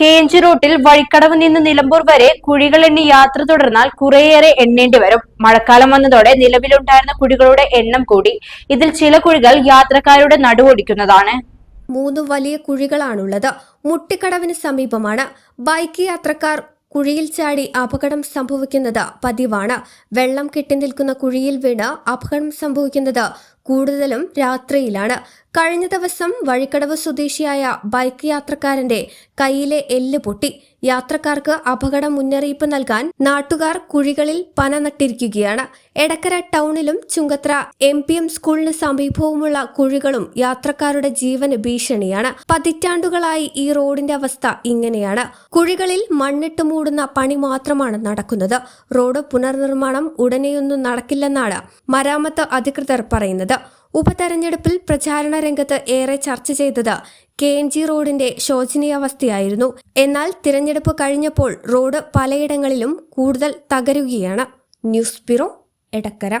K N G റൂട്ടിൽ വഴിക്കടവ് നിന്ന് നിലമ്പൂർ വരെ കുഴികൾ എണ്ണി യാത്ര തുടർന്നാൽ കുറേയേറെ എണ്ണേണ്ടി വരും. മഴക്കാലം വന്നതോടെ നിലവിലുണ്ടായിരുന്ന കുഴികളുടെ എണ്ണം കൂടി. ഇതിൽ ചില കുഴികൾ യാത്രക്കാരുടെ നടുവൊടിക്കുന്നതാണ് മൂന്ന് വലിയ കുഴികളാണുള്ളത്. മുട്ടിക്കടവിന് സമീപമാണ്. ബൈക്ക് യാത്രക്കാർ കുഴിയിൽ ചാടി അപകടം സംഭവിക്കുന്നത് പതിവാണ്. വെള്ളം കെട്ടി നിൽക്കുന്ന കുഴിയിൽ വീണ് അപകടം സംഭവിക്കുന്നത് കൂടുതലും രാത്രിയിലാണ്. കഴിഞ്ഞ ദിവസം വഴിക്കടവ് സ്വദേശിയായ ബൈക്ക് യാത്രക്കാരന്റെ കയ്യിലെ എല്ല് പൊട്ടി. യാത്രക്കാർക്ക് അപകട മുന്നറിയിപ്പ് നൽകാൻ നാട്ടുകാർ കുഴികളിൽ പന നട്ടിരിക്കുകയാണ്. എടക്കര ടൗണിലും ചുങ്കത്ര എം പി എം സ്കൂളിന് സമീപവുമുള്ള കുഴികളും യാത്രക്കാരുടെ ജീവന് ഭീഷണിയാണ്. പതിറ്റാണ്ടുകളായി ഈ റോഡിന്റെ അവസ്ഥ ഇങ്ങനെയാണ്. കുഴികളിൽ മണ്ണിട്ട് മൂടുന്ന പണി മാത്രമാണ് നടക്കുന്നത്. റോഡ് പുനർനിർമ്മാണം ഉടനെയൊന്നും നടക്കില്ലെന്നാണ് മരാമത്ത് അധികൃതർ പറയുന്നത്. ഉപതെരഞ്ഞെടുപ്പിൽ പ്രചാരണ രംഗത്ത് ഏറെ ചർച്ച ചെയ്തത് കെ എൻ ജി റോഡിന്റെ ശോചനീയാവസ്ഥയായിരുന്നു. എന്നാൽ തിരഞ്ഞെടുപ്പ് കഴിഞ്ഞപ്പോൾ റോഡ് പലയിടങ്ങളിലും കൂടുതൽ തകരുകയാണ്. News bureau Edakkara.